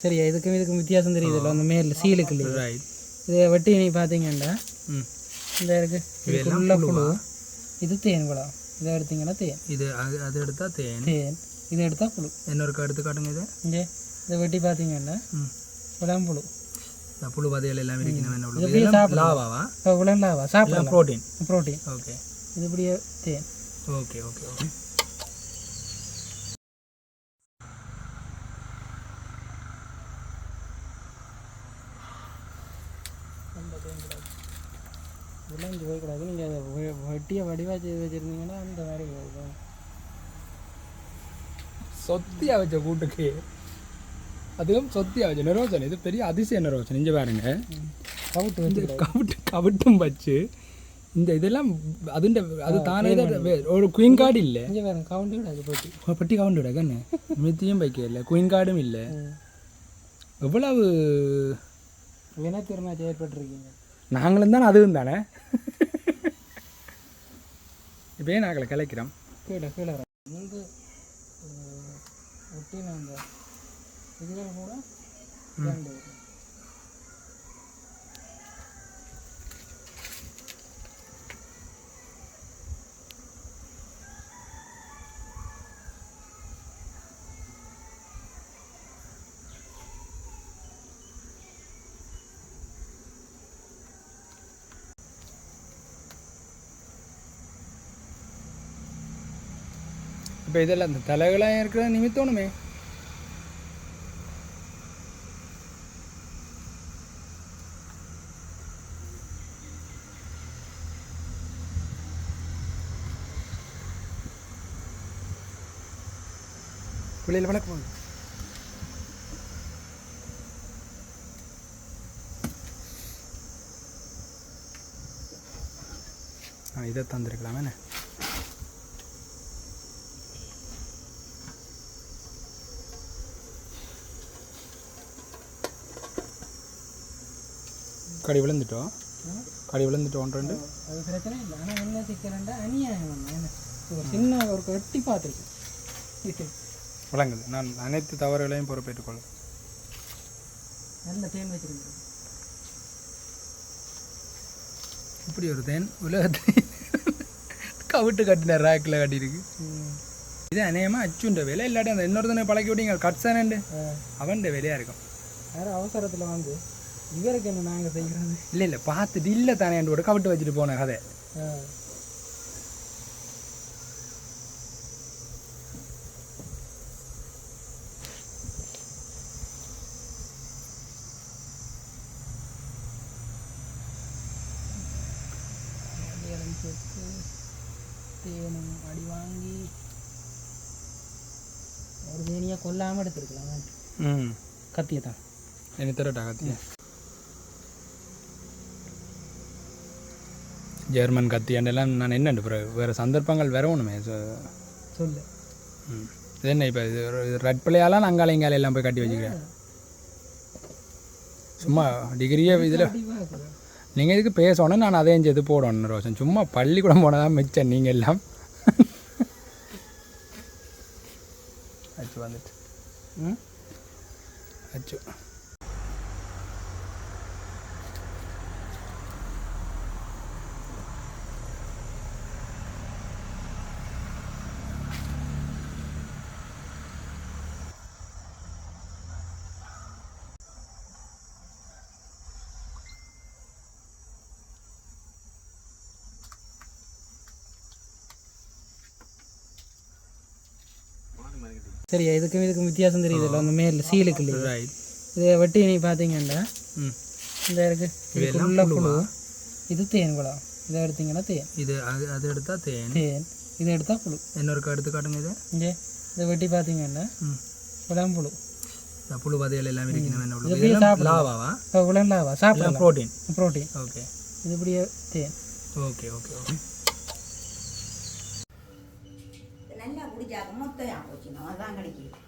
சரியா இதுக்கும் இதுக்கும் வித்தியாசம் தெரியுதுல்ல அந்த மேல் சீலுக்கு இல்லையா? இதை வெட்டி நீ பார்த்தீங்கன்னா இந்த இருக்கு. இதுக்குள்ள புழு. இது தேன் குளம் இதை எடுத்தீங்கன்னா தேன். இது அது அது எடுத்தால் தேன். தேன். இதை எடுத்தால் புழு. இன்னொரு எடுத்து காட்டுங்க இது. இங்கே இதை வெட்டி பார்த்தீங்கன்னா ம். குளம் புழு. புழு பதிகள் எல்லாம். லாவாவா? குளம் லாவா? சாப்பிடலாம். ப்ரோட்டீன் ப்ரோட்டீன் ஓகே இது இப்படியே தேன். ஓகே ஓகே ஓகே இதெல்லாம் இங்கே போய்க்கூடாது. நீங்கள் அதை வெட்டியை வடிவாக செய்து வச்சுருந்தீங்கன்னா அந்த மாதிரி இருக்கும். சொத்தியா வச்ச கூட்டுக்கு அதுவும் சொத்தியா வச்ச நிரோசன் இது பெரிய அதிசய நிரோசன் இங்கே பாருங்க. கவுட்டு வச்சு கவிட்டு கவிட்டும் வச்சு இந்த இதெல்லாம் அது தானே ஒரு குயின் கார்டு இல்லை. இங்கே வேறு கவுண்டு விடாது போட்டி. பட்டி கவுண்டு விட கண்ணு மித்தியும் நாங்களும் தானே அதுவும் தானே? இப்போயே நாங்களை கலைக்கிறோம்? கீழே கீழே வந்து ஒட்டின அந்த இதுகள் கூட இப்போ இதெல்லாம் இந்த தலைகளாக இருக்கிற நிமித்தணுமே பிள்ளைகள் வணக்கம் ஆ இதை தந்துருக்கலாம் கடி விழுந்துட்டோம். கடி விழுந்துட்டோம் ரெண்டு. அது பிரச்சனை இல்லை. ஆனால் என்ன சிக்கலண்டா அநியாயம். என்ன? ஒரு சின்ன ஒரு எட்டி பார்த்துருக்கேன் விளங்குது. நான் அனைத்து தவறுகளையும் பொறுப்பேற்றுக்கொள்ளும் நல்ல தேன் வச்சிருந்தேன் இப்படி ஒரு தேன் உலகத்தை கவிட்டு கட்டின ரேக்கில் கட்டியிருக்கு. இது அநேகமாக அச்சுன்ற விலை. இல்லாட்டி அந்த இன்னொருத்தனை பழக்கி விட்டீங்க. கட்சானண்டு அவன்ட விலையாக இருக்கும். வேறு அவசரத்தில் வந்து இவருக்கு என்ன நாங்கள் செய்கிறது இல்லை இல்லை பார்த்துட்டு இல்லை தானே ஒரு கவிட்டு வச்சுட்டு போன கதை. தேனும் அடி வாங்கி ஒரு தேனியாக கொல்லாமல் எடுத்துருக்கலாம். ம். கத்தியை தான் என்ன தரட்டா கத்திய? ஜெர்மன் கத்தியாண்டெல்லாம் நான் என்னண்டு பிறகு? வேறு சந்தர்ப்பங்கள் வரணுமே சொல்லு. ம். இது என்ன இப்போ? இது ரெட் பிள்ளையாலாம் அங்கால இங்கால எல்லாம் போய் கட்டி வச்சுக்கிறேன். சும்மா டிகிரியே இதில் நீங்கள் இதுக்கு பேசணும் நான் அதையும் சேர்த்து போடணும் ரோஷன். சும்மா பள்ளிக்கூடம் போனதான் மிச்சம் நீங்கள் எல்லாம். அச்சு வந்துட்டு. ம் அச்சு. சரியா? இதுக்கும் இதுக்கும் வித்தியாசம் தெரியுதுல்ல அந்த மேல் சீலுக்கு இல்லையா. இதை வெட்டி நீ பார்த்தீங்கன்னா இந்த இருக்கு. இதுக்குள்ள புழு இது தேன் குளம் இதை எடுத்தீங்கன்னா தேன். இது அது அது எடுத்தால் தேன். தேன். இதை எடுத்தால் புழு. இன்னொரு எடுத்து காட்டுங்க இது. இங்கே இதை வெட்டி பார்த்தீங்கன்னா குளம் புழு. புழு பதிகள் எல்லாம் இருக்கணும். லாவாவா? குளம் லாவா சாப்பிடலாம். ப்ரோட்டீன் ப்ரோட்டீன் ஓகே இது இப்படியே தேன். ஓகே ஓகே ஓகே குடிச்சாக்க மொத்தம் போச்சு அதான் கிடைக்கும்